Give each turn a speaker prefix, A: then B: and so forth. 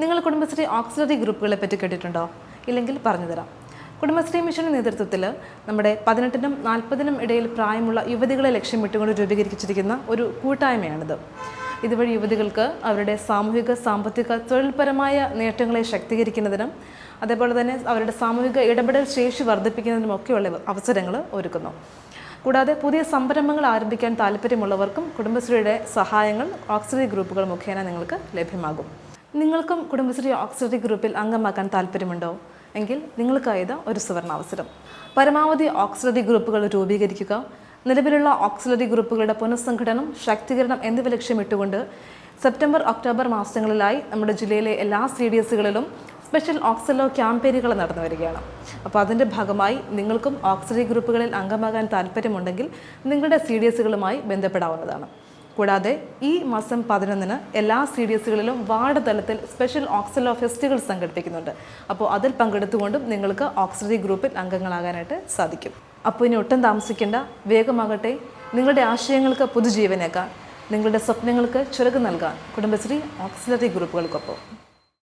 A: നിങ്ങൾ കുടുംബശ്രീ ഓക്സിലറി ഗ്രൂപ്പുകളെ പറ്റി കേട്ടിട്ടുണ്ടോ? ഇല്ലെങ്കിൽ പറഞ്ഞുതരാം. കുടുംബശ്രീ മിഷന്റെ നേതൃത്വത്തിൽ നമ്മുടെ പതിനെട്ടിനും നാൽപ്പതിനും ഇടയിൽ പ്രായമുള്ള യുവതികളെ ലക്ഷ്യമിട്ടുകൊണ്ട് രൂപീകരിച്ചിരിക്കുന്ന ഒരു കൂട്ടായ്മയാണിത്. ഇതുവഴി യുവതികൾക്ക് അവരുടെ സാമൂഹിക സാമ്പത്തിക തൊഴിൽപരമായ നേട്ടങ്ങളെ ശക്തീകരിക്കുന്നതിനും അതേപോലെ തന്നെ അവരുടെ സാമൂഹിക ഇടപെടൽ ശേഷി വർദ്ധിപ്പിക്കുന്നതിനുമൊക്കെയുള്ള അവസരങ്ങൾ ഒരുക്കുന്നു. കൂടാതെ പുതിയ സംരംഭങ്ങൾ ആരംഭിക്കാൻ താല്പര്യമുള്ളവർക്കും കുടുംബശ്രീയുടെ സഹായങ്ങൾ ഓക്സിലറി ഗ്രൂപ്പുകൾ മുഖേന നിങ്ങൾക്ക് ലഭ്യമാകും. നിങ്ങൾക്കും കുടുംബശ്രീ ഓക്സിലറി ഗ്രൂപ്പിൽ അംഗമാക്കാൻ താല്പര്യമുണ്ടോ? എങ്കിൽ നിങ്ങൾക്കായത് ഒരു സുവർണാവസരം. പരമാവധി ഓക്സിലറി ഗ്രൂപ്പുകൾ രൂപീകരിക്കുക. നിലവിലുള്ള ഓക്സിലറി ഗ്രൂപ്പുകളുടെ പുനഃസംഘടനം ശാക്തീകരണം എന്നിവ ലക്ഷ്യമിട്ടുകൊണ്ട് സെപ്റ്റംബർ ഒക്ടോബർ മാസങ്ങളിലായി നമ്മുടെ ജില്ലയിലെ എല്ലാ സി ഡി എസുകളിലും സ്പെഷ്യൽ ഓക്സിലോ ക്യാമ്പയിനുകൾ നടന്നു വരികയാണ്. അപ്പോൾ അതിന്റെ ഭാഗമായി നിങ്ങൾക്കും ഓക്സിലറി ഗ്രൂപ്പുകളിൽ അംഗമാകാൻ താല്പര്യമുണ്ടെങ്കിൽ നിങ്ങളുടെ സി ഡി എസുകളുമായി ബന്ധപ്പെടാവുന്നതാണ്. കൂടാതെ ഈ മാസം പതിനൊന്നിന് എല്ലാ സി ഡി എസുകളിലും വാർഡ് തലത്തിൽ സ്പെഷ്യൽ ഓക്സിലോ ഫെസ്റ്റുകൾ സംഘടിപ്പിക്കുന്നുണ്ട്. അപ്പോൾ അതിൽ പങ്കെടുത്തുകൊണ്ടും നിങ്ങൾക്ക് ഓക്സിലറി ഗ്രൂപ്പിൽ അംഗങ്ങളാകാനായിട്ട് സാധിക്കും. അപ്പോൾ ഇനി ഒട്ടും താമസിക്കേണ്ട വേഗമാകട്ടെ നിങ്ങളുടെ ആശയങ്ങൾക്ക് പുതുജീവനേക്കാൻ നിങ്ങളുടെ സ്വപ്നങ്ങൾക്ക് ചുരുക്ക് നൽകാൻ കുടുംബശ്രീ ഓക്സിലറി ഗ്രൂപ്പുകൾക്കൊപ്പം.